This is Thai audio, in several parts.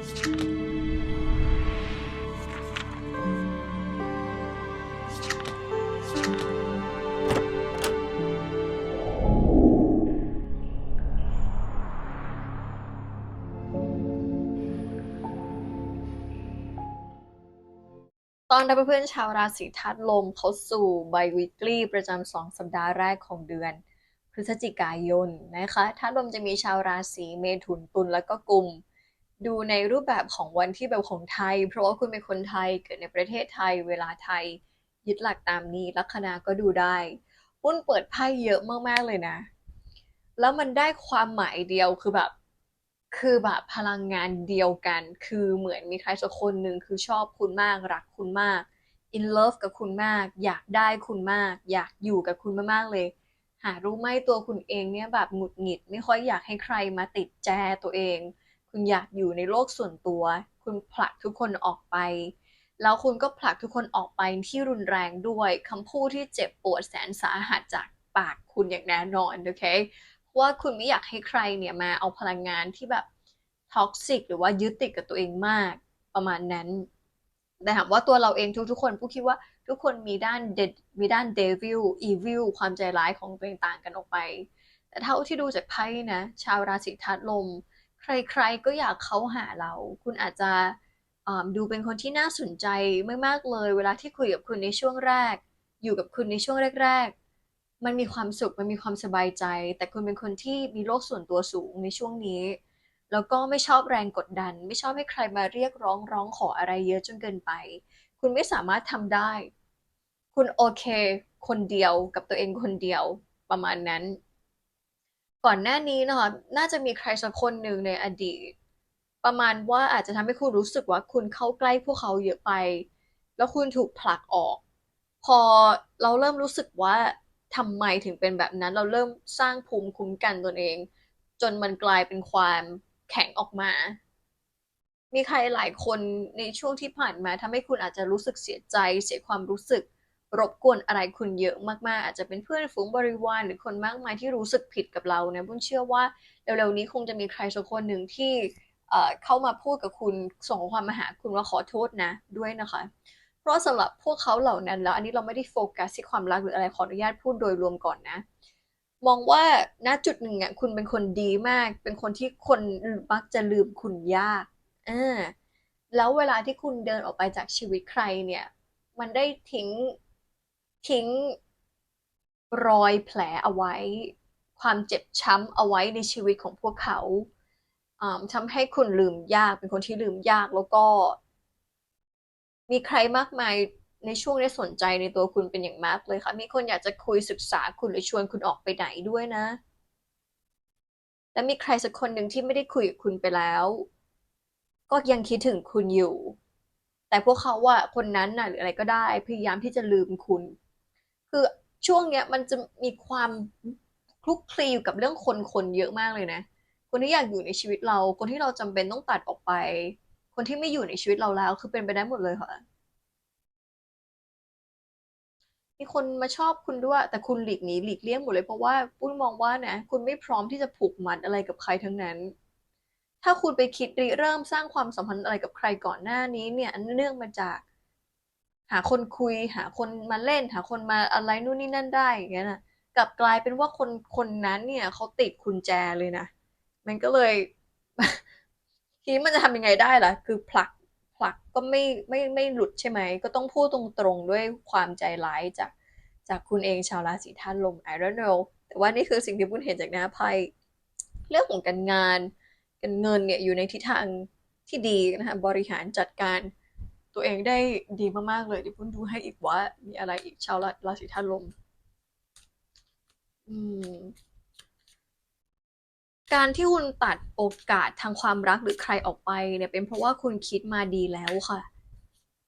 ตอนรับเพื่อนๆชาวราศีธาตุลมเข้าสู่ไบวิกฤตประจำสองสัปดาห์แรกของเดือน พฤศจิกายนนะคะธาตุลมจะมีชาวราศีเมถุนตุลแล้วก็กุม ดูในรูปแบบของวันที่แบบของไทย เพราะว่าคุณเป็นคนไทยเกิดในประเทศไทย เวลาไทย ยึดหลักตามนี้ลัคนาก็ดูได้ปุ้นเปิดไพ่เยอะมากๆเลยนะ แล้วมันได้ความหมายเดียวคือแบบ คือแบบพลังงานเดียวกัน คือเหมือนมีใครสักคนหนึ่งคือชอบคุณมากรักคุณมาก in love กับคุณมาก อยากได้คุณมาก อยากอยู่กับคุณมากๆเลย หารู้ไหมตัวคุณเองเนี่ยแบบหงุดหงิด ไม่ค่อยอยากให้ใครมาติดแจตัวเอง คุณอยากอยู่ในโลกส่วนตัว คุณผลักทุกคนออกไป แล้วคุณก็ผลักทุกคนออกไปที่รุนแรงด้วยคำพูดที่เจ็บปวดแสนสาหัสจากปากคุณอย่างแน่นอนโอเคเพราะว่าคุณไม่อยากให้ใครเนี่ยมาเอาพลังงานที่แบบท็อกซิกหรือว่ายึดติดกับตัวเองมากประมาณนั้น แต่ถามว่าตัวเราเองทุกๆคนผู้คิดว่าทุกคนมีด้านเดมีด้านเดวิลอีวิลความใจร้ายของตัวเองต่างกันออกไป แต่เท่าที่ดูจากไพ่นะ ชาวราศีธาตุลม ใครๆก็อยากเข้าหาเรา คุณอาจจะดูเป็นคนที่น่าสนใจไม่มากเลย เวลาที่คุยกับคุณในช่วงแรก อยู่กับคุณในช่วงแรก ๆ มันมีความสุขมันมีความสบายใจ แต่คุณเป็นคนที่มีโลกส่วนตัวสูงในช่วงนี้ แล้วก็ไม่ชอบแรงกดดัน ไม่ชอบให้ใครมาเรียกร้องร้องขออะไรเยอะจนเกินไป คุณไม่สามารถทำได้ คุณโอเค คนเดียวกับตัวเองคนเดียวประมาณนั้น ก่อนหน้านี้นะคะน่าจะมีใครสักคนหนึ่งในอดีต ประมาณว่าอาจจะทำให้คุณรู้สึกว่าคุณเข้าใกล้พวกเขาเยอะไป แล้วคุณถูกผลักออก พอเราเริ่มรู้สึกว่าทำไมถึงเป็นแบบนั้นเราเริ่มสร้างภูมิคุ้มกันตนเอง จนมันกลายเป็นความแข็งออกมา มีใครหลายคนในช่วงที่ผ่านมาทำให้คุณอาจจะรู้สึกเสียใจ เสียความรู้สึก รบกวนอะไรคุณเยอะมากๆ อาจจะเป็นเพื่อนฝูงบริวารหรือคนมากมายที่รู้สึกผิดกับเราเนี่ยบุญเชื่อว่าเร็วๆนี้คงจะมีใครสักคนหนึ่งที่เอ่อเข้ามาพูดกับคุณส่งความมาหาคุณว่าขอโทษนะด้วยนะคะ เพราะสำหรับพวกเขาเหล่านั้นแล้วอันนี้เราไม่ได้โฟกัสที่ความรักหรืออะไรขออนุญาตพูดโดยรวมก่อนนะ มองว่าณจุดหนึ่งอะคุณเป็นคนดีมาก เป็นคนที่คนมักจะลืมคุณยากอ่าแล้วเวลาที่คุณเดินออกไปจากชีวิตใครเนี่ย มันได้ทิ้ง ทิ้งรอยแผลเอาไว้ ความเจ็บช้ำเอาไว้ในชีวิตของพวกเขาทำให้คุณลืมยากเป็นคนที่ลืมยากแล้วก็ มีใครมากมายในช่วงได้สนใจในตัวคุณเป็นอย่างมากเลยค่ะ มีคนอยากจะคุยศึกษาคุณหรือชวนคุณออกไปไหนด้วยนะ และมีใครสักคนหนึ่งที่ไม่ได้คุยกับคุณไปแล้ว ก็ยังคิดถึงคุณอยู่ แต่พวกเขาว่าคนนั้นน่ะหรืออะไรก็ได้ พยายามที่จะลืมคุณ คือช่วงเนี้ยมันจะมีความคลุกคลีอยู่กับเรื่องคนคนเยอะมากเลยนะ คนที่อยากอยู่ในชีวิตเรา คนที่เราจำเป็นต้องตัดออกไป คนที่ไม่อยู่ในชีวิตเราแล้ว คือเป็นไปได้หมดเลยค่ะ มีคนมาชอบคุณด้วย แต่คุณหลีกหนีหลีกเลี่ยงหมดเลยเพราะว่าปุ้นมองว่านะคุณไม่พร้อมที่จะผูกมัดอะไรกับใครทั้งนั้น ถ้าคุณไปคิดริเริ่มสร้างความสัมพันธ์อะไรกับใครก่อนหน้านี้เนี่ยเนื่องมาจาก หาคนคุย หาคนมาเล่น หาคนมาอะไรนู่นนี่นั่นได้อย่างเงี้ยนะกลับกลายเป็นว่าคนคนนั้นเนี่ยเขาติดกุญแจเลยนะ มันก็เลยทีนี้มันจะทำยังไงได้ล่ะ คือผลักผลักก็ไม่ไม่ไม่หลุดใช่ไหม ก็ต้องพูดตรงๆด้วยความใจร้ายจากจากคุณเองชาวราศีธาตุลม I don't know แต่ว่านี่คือสิ่งที่ปุ้นเห็นจากหน้าไพ่เรื่องของการงานการเงินเนี่ยอยู่ในทิศทางที่ดีนะคะบริหารจัดการ ตัวเองได้ดีมากๆเลยเดี๋ยวปุ้นดูให้อีกว่ามีอะไรอีกชาวราราศีธาตุลม อืม การที่คุณตัดโอกาสทางความรักหรือใครออกไปเนี่ยเป็นเพราะว่าคุณคิดมาดีแล้วค่ะ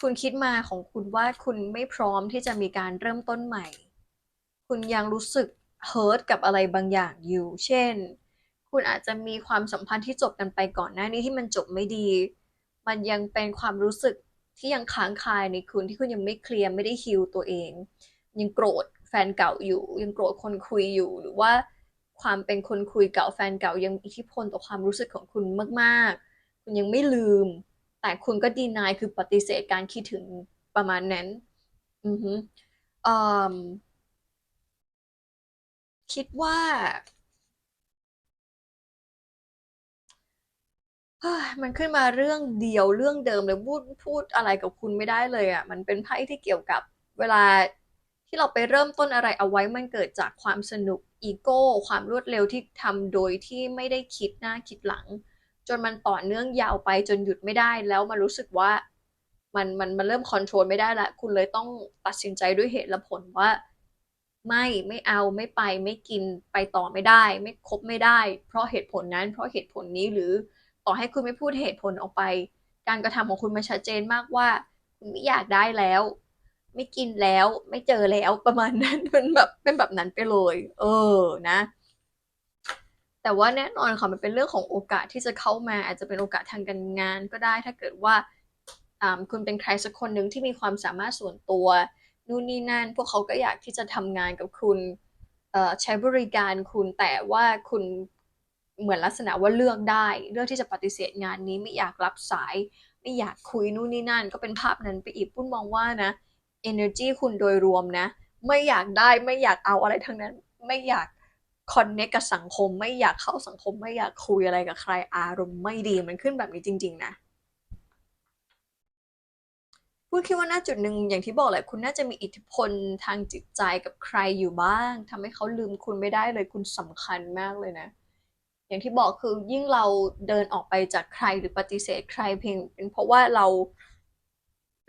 คุณคิดมาของคุณว่าคุณไม่พร้อมที่จะมีการเริ่มต้นใหม่ คุณยังรู้สึกเฮิร์ตกับอะไรบางอย่างอยู่ เช่น คุณอาจจะมีความสัมพันธ์ที่จบกันไปก่อนหน้านี้ที่มันจบไม่ดี มันยังเป็นความรู้สึก ที่ยังค้างคายในคุณที่คุณยังไม่เคลียร์ไม่ได้ฮีลตัวเอง ยังโกรธแฟนเก่าอยู่ ยังโกรธคนคุยอยู่หรือว่าความเป็นคนคุยเก่าแฟนเก่ายังอิทธิพลต่อความรู้สึกของคุณมากๆ คุณยังไม่ลืม แต่คุณก็ดีนายคือปฏิเสธการคิดถึงประมาณนั้น อือฮึอ่มคิดว่า มันขึ้นมาเรื่องเดียวเรื่องเดิมเลยพูดพูดอะไรกับคุณไม่ได้เลยอะ มันเป็นไพ่ที่เกี่ยวกับเวลาที่เราไปเริ่มต้นอะไรเอาไว้มันเกิดจากความสนุกอีโก้ความรวดเร็วที่ทำโดยที่ไม่ได้คิดหน้าคิดหลัง จนมันต่อเนื่องยาวไปจนหยุดไม่ได้แล้วมันรู้สึกว่ามันมันมันเริ่มคอนโทรลไม่ได้ละคุณเลยต้องตัดสินใจด้วยเหตุและผลว่า ไม่ไม่เอาไม่ไปไม่กินไปต่อไม่ได้ ไม่คบไม่ได้ เพราะเหตุผลนั้นเพราะเหตุผลนี้หรือ ต่อให้คุณไม่พูดเหตุผลออกไป การกระทำของคุณมันชัดเจนมากว่าคุณไม่อยากได้แล้ว ไม่กินแล้ว ไม่เจอแล้วประมาณนั้นมันแบบเป็นแบบนั้นไปเลย เออนะ แต่ว่าแน่นอนค่ะมันเป็นเรื่องของโอกาสที่จะเข้ามา อาจจะเป็นโอกาสทางการงานก็ได้ ถ้าเกิดว่าคุณเป็นใครสักคนหนึ่งที่มีความสามารถส่วนตัวนู่นนี่นั่น พวกเขาก็อยากที่จะทำงานกับคุณใช้บริการคุณแต่ว่าคุณ เหมือนลักษณะว่าเลือกได้ เลือกที่จะปฏิเสธงานนี้ไม่อยากรับสาย ไม่อยากคุยนู่นนี่นั่น ก็เป็นภาพนั้นไปอีกปุ้นมองว่านะ energy คุณโดยรวมนะ ไม่อยากได้ไม่อยากเอาอะไรทั้งนั้น ไม่อยากคอนเนคกับสังคม ไม่อยากเข้าสังคม ไม่อยากคุยอะไรกับใครอารมณ์ไม่ดีมันขึ้นแบบนี้จริง ๆ นะพูดคิดว่าน่าจุดหนึ่งอย่างที่บอกแหละคุณน่าจะมีอิทธิพลทางจิตใจกับใครอยู่บ้างทำให้เขาลืมคุณไม่ได้เลยคุณสำคัญมากเลยนะ อย่างที่บอกคือยิ่งเราเดินออกไปจากใครหรือปฏิเสธใครเพียงเป็นเพราะว่าเรา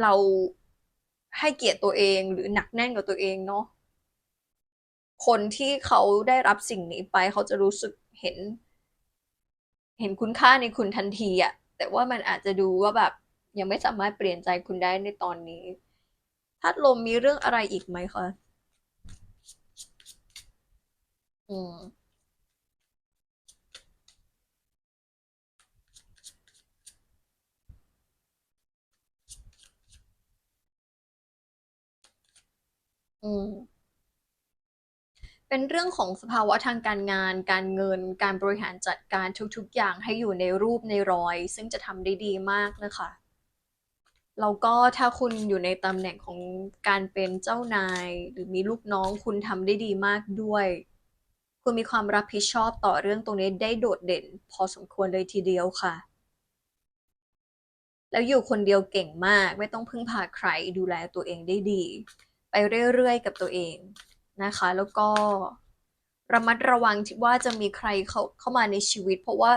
เราให้เกียรติตัวเองหรือหนักแน่นกับตัวเองเนาะคนที่เขาได้รับสิ่งนี้ไปเขาจะรู้สึกเห็น เห็นคุณค่าในคุณทันทีอะแต่ว่ามันอาจจะดูว่าแบบยังไม่สามารถเปลี่ยนใจคุณได้ในตอนนี้ทัดลมมีเรื่องอะไรอีกไหมคะอืม อืม เป็นเรื่องของสภาวะทางการงาน การเงิน การบริหารจัดการทุกๆ อย่างให้อยู่ในรูปในรอย ซึ่งจะทำได้ดีมากนะคะ แล้วก็ถ้าคุณอยู่ในตำแหน่งของการเป็นเจ้านาย หรือมีลูกน้องคุณทำได้ดีมากด้วย คุณมีความรับผิดชอบต่อเรื่องตรงนี้ได้โดดเด่น พอสมควรเลยทีเดียวค่ะแล้วอยู่คนเดียวเก่งมาก ไม่ต้องพึ่งพาใครดูแลตัวเองได้ดี ไปเรื่อยๆ กับตัวเองนะคะ แล้วก็ระมัดระวังว่าจะมีใครเข้าเข้ามาในชีวิต เพราะว่า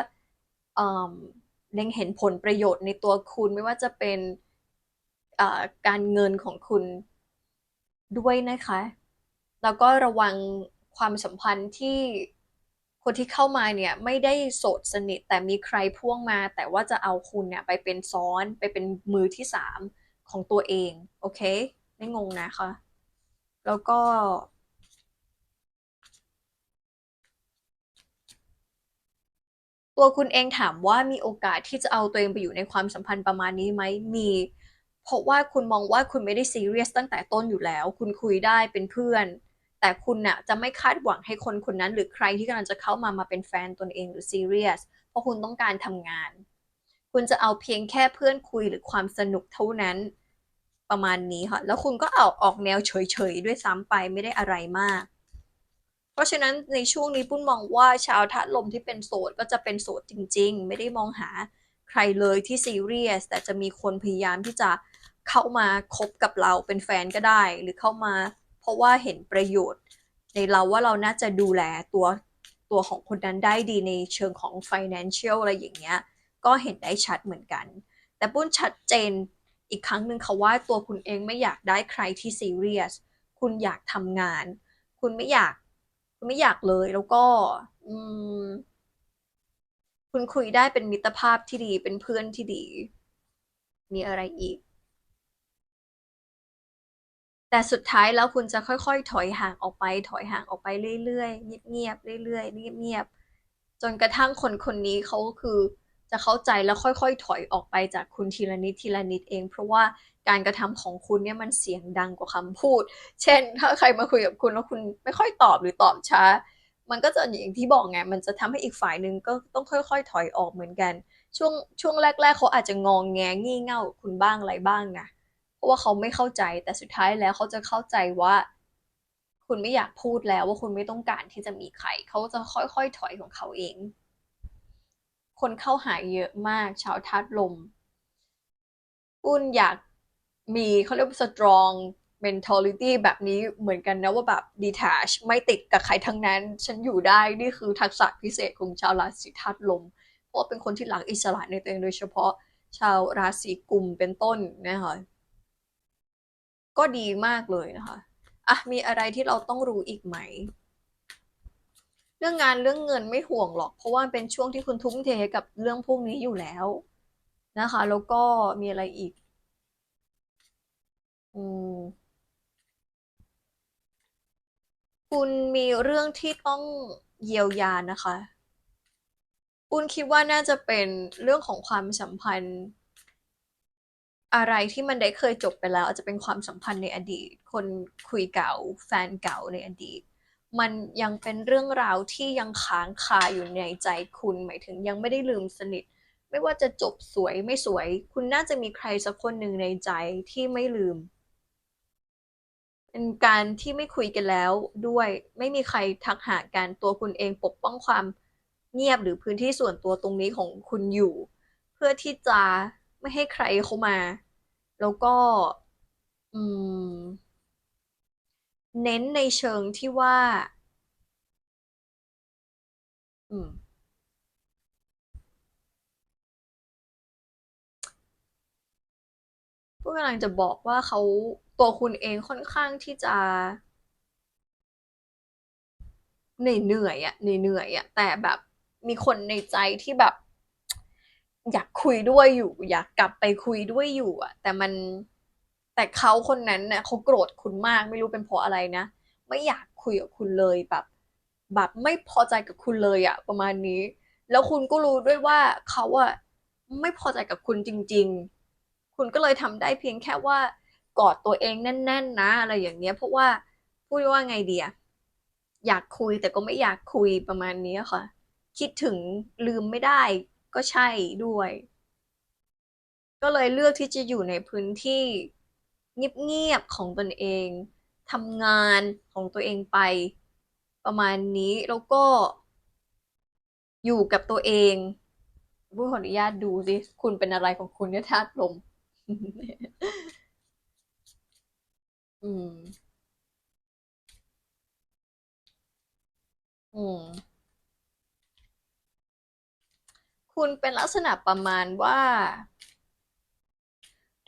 เล็งเห็นผลประโยชน์ในตัวคุณไม่ว่าจะเป็นการเงินของคุณด้วยนะคะ แล้วก็ระวังความสัมพันธ์ที่คนที่เข้ามาเนี่ยไม่ได้โสดสนิทแต่มีใครพ่วงมา แต่ว่าจะเอาคุณเนี่ยไปเป็นซ้อนไปเป็นมือที่สามของตัวเอง โอเค ไม่งงนะคะ แล้วก็ ตัวคุณเองถามว่ามีโอกาสที่จะเอาตัวเองไปอยู่ในความสัมพันธ์ประมาณนี้ไหมมี เพราะว่าคุณมองว่าคุณไม่ได้ซีเรียสตั้งแต่ต้นอยู่แล้ว คุณคุยได้เป็นเพื่อน แต่คุณน่ะจะไม่คาดหวังให้คนคนนั้น หรือใครที่กำลังจะเข้ามามาเป็นแฟนตนเองหรือซีเรียสเพราะคุณต้องการทำงาน คุณจะเอาเพียงแค่เพื่อนคุยหรือความสนุกเท่านั้น ประมาณนี้ค่ะ แล้วคุณก็เอาออกแนวเฉยๆด้วยซ้ำไปไม่ได้อะไรมาก เพราะฉะนั้นในช่วงนี้ปุ้นมองว่าชาวทัดลมที่เป็นโสดก็จะเป็นโสดจริง ๆ ไม่ได้มองหาใครเลยที่ซีเรียสแต่จะมีคนพยายามที่จะเข้ามาคบกับเราเป็นแฟนก็ได้ หรือเข้ามาเพราะว่าเห็นประโยชน์ ในเราว่าเราน่าจะดูแลตัวตัวของคนนั้นได้ดีในเชิงของ financial อะไรอย่างเงี้ยก็เห็นได้ชัดเหมือนกัน แต่ปุ้นชัดเจน อีกครั้งหนึ่งค่ะว่าตัวคุณเองไม่อยากได้ใครที่ซีเรียส คุณอยากทำงาน คุณไม่อยาก คุณไม่อยากเลยแล้วก็คุณคุยได้เป็นมิตรภาพที่ดี เป็นเพื่อนที่ดี มีอะไรอีก แต่สุดท้ายแล้วคุณจะค่อยๆ ถอยห่างออกไป ถอยห่างออกไปเรื่อยๆ เงียบๆ เรื่อยๆ เงียบๆ จนกระทั่งคนคนนี้เขาคือ จะเข้าใจแล้วค่อยๆ ถอยออกไปจากคุณทีละนิดทีละนิดเอง เพราะว่าการกระทำของคุณเนี่ยมันเสียงดังกว่าคำพูด เช่น ถ้าใครมาคุยกับคุณแล้วคุณไม่ค่อยตอบหรือตอบช้า มันก็จะอย่างที่บอกไง มันจะทำให้อีกฝ่ายหนึ่งก็ต้องค่อย ๆ ถอยออกเหมือนกัน ช่วงช่วงแรก ๆ เขาอาจจะงองแงงี่เง่าคุณบ้างอะไรบ้างนะเพราะว่าเขาไม่เข้าใจแต่สุดท้ายแล้วเขาจะเข้าใจว่า คุณไม่อยากพูดแล้วว่าคุณไม่ต้องการที่จะมีใครเขาจะค่อยๆ ถอยของเขาเอง คนเข้าหาเยอะมาก ชาวธาตุลมปุ้นอยากมีเขาเรียกว่า strong mentality แบบนี้เหมือนกันนะว่าแบบ detach ไม่ติดกับใครทั้งนั้น ฉันอยู่ได้นี่คือทักษะพิเศษของชาวราศีธาตุลม เพราะเป็นคนที่รักอิสระในตัวเองโดยเฉพาะชาวราศีกุมเป็นต้นนะคะก็ดีมากเลยนะคะอะมีอะไรที่เราต้องรู้อีกไหม เรื่องงานเรื่องเงินไม่ห่วงหรอก เพราะว่าเป็นช่วงที่คุณทุ่มเทกับเรื่องพวกนี้อยู่แล้วนะคะ แล้วก็มีอะไรอีก อืมคุณมีเรื่องที่ต้องเยียวยานะคะปุ้นคิดว่าน่าจะเป็นเรื่องของความสัมพันธ์ อะไรที่มันได้เคยจบไปแล้ว อาจจะเป็นความสัมพันธ์ในอดีต คนคุยเก่า แฟนเก่าในอดีต มันยังเป็นเรื่องราวที่ยังค้างคาอยู่ในใจคุณ หมายถึงยังไม่ได้ลืมสนิท ไม่ว่าจะจบสวยไม่สวย คุณน่าจะมีใครสักคนหนึ่งในใจที่ไม่ลืม เป็นการที่ไม่คุยกันแล้วด้วย ไม่มีใครทักหากันตัวคุณเองปกป้องความเงียบหรือพื้นที่ส่วนตัวตรงนี้ของคุณอยู่ เพื่อที่จะไม่ให้ใครเข้ามา แล้วก็ อืม เน้นในเชิงที่ว่า อืมพูดกำลังจะบอกว่าเขาตัวคุณเองค่อนข้างที่จะเหนื่อยเหนื่อยอะเหนื่อยเหนื่อยอะแต่แบบมีคนในใจที่แบบ อยากคุยด้วยอยู่ อยากกลับไปคุยด้วยอยู่อะแต่มัน แต่เขาคนนั้นเนี่ยเขาโกรธคุณมากไม่รู้เป็นเพราะอะไรนะ ไม่อยากคุยกับคุณเลยแบบ แบบไม่พอใจกับคุณเลยอะประมาณนี้ แล้วคุณก็รู้ด้วยว่าเขาอะไม่พอใจกับคุณจริง ๆ คุณก็เลยทำได้เพียงแค่ว่ากอดตัวเองแน่นๆนะอะไรอย่างเงี้ยเพราะว่าพูดว่าไงเดีอะอยากคุยแต่ก็ไม่อยากคุยประมาณนี้ค่ะ คิดถึงลืมไม่ได้ก็ใช่ด้วย ก็เลยเลือกที่จะอยู่ในพื้นที่ เงียบๆของตนเองทำงานของตัวเองไป ประมาณนี้แล้วก็ อยู่กับตัวเองพูดขออนุญาตดูสิคุณเป็นอะไรของคุณเนี่ยธาตุลม อืม อืม คุณเป็นลักษณะประมาณว่า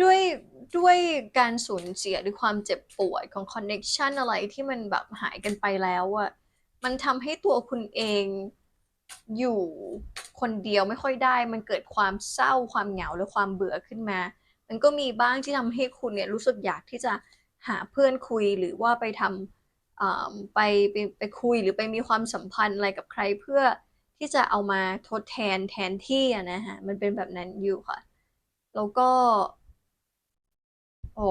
ด้วยด้วยการสูญเสียหรือความเจ็บปวดของคอนเน็กชันอะไรที่มันแบบหายกันไปแล้วอะมันทำให้ตัวคุณเองอยู่คนเดียวไม่ค่อยได้ มันเกิดความเศร้าความเหงาหรือความเบื่อขึ้นมา มันก็มีบ้างที่ทำให้คุณเนี่ยรู้สึกอยากที่จะหาเพื่อนคุยหรือว่าไปทำอ่าไปไปไปคุยหรือไปมีความสัมพันธ์อะไรกับใครเพื่อที่จะเอามาทดแทนแทนที่อะนะฮะ มันเป็นแบบนั้นอยู่ค่ะ แล้วก็ โอ้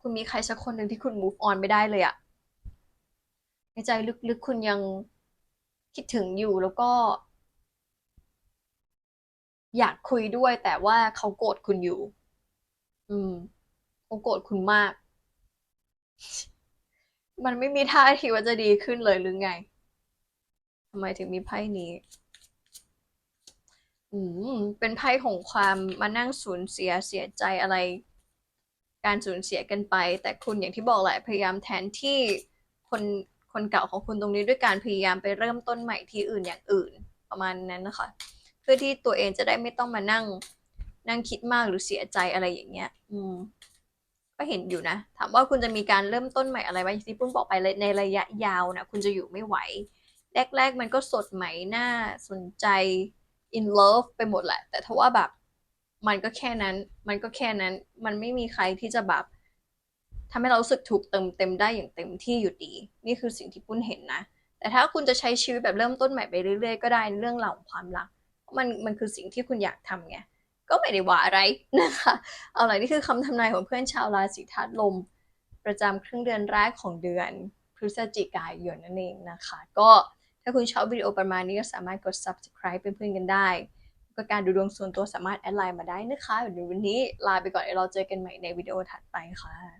คุณมีใครสักคนหนึ่งที่คุณ move on ไม่ได้เลยอะในใจลึกๆคุณยังคิดถึงอยู่แล้วก็ อยากคุยด้วยแต่ว่าเขาโกรธคุณอยู่ อืมเขาโกรธคุณมาก มันไม่มีท่าทีว่าจะดีขึ้นเลยหรือไงทำไมถึงมีไพ่นี้ อืมเป็นไพ่ของความมานั่งสูญเสียเสียใจอะไร การสูญเสียกันไป แต่คุณอย่างที่บอกแหละพยายามแทนที่คนคนเก่าของคุณตรงนี้ด้วยการพยายามไปเริ่มต้นใหม่ที่อื่นอย่างอื่น ประมาณนั้นนะคะ เพื่อที่ตัวเองจะได้ไม่ต้องมานั่ง นั่งคิดมากหรือเสียใจอะไรอย่างเงี้ย อืม ก็เห็นอยู่นะ ถามว่าคุณจะมีการเริ่มต้นใหม่อะไรไหมที่ปุ้นบอกไปเลยในระยะยาวนะคุณจะอยู่ไม่ไหว แรกๆมันก็สดใหม่น่าสนใจ in love ไปหมดแหละ แต่ถ้าว่าแบบมันก็แค่นั้น มันก็แค่นั้น มันไม่มีใครที่จะแบบทำให้เรารู้สึกถูกเติมเต็มได้อย่างเต็มที่อยู่ดี นี่คือสิ่งที่ปุ้นเห็นนะ แต่ถ้าคุณจะใช้ชีวิตแบบเริ่มต้นใหม่ไปเรื่อยๆ ก็ได้เรื่องราวของความรัก มันมันคือสิ่งที่คุณอยากทำไง ก็ไม่ได้ว่าอะไรนะคะ เอาล่ะนี่คือคำทำนายของเพื่อนชาวราศีธาตุลม ประจำครึ่งเดือนแรกของเดือนพฤศจิกายนนั่นเองนะคะ ก็ ถ้าคุณชอบวิดีโอประมาณนี้ก็สามารถกด subscribe เป็นเพื่อนกันได้ก็การดูดวงส่วนตัวสามารถแอดไลน์มาได้นะคะเดี๋ยววันนี้ลาไปก่อนเดี๋ยวเราเจอกันใหม่ในวิดีโอถัดไปค่ะ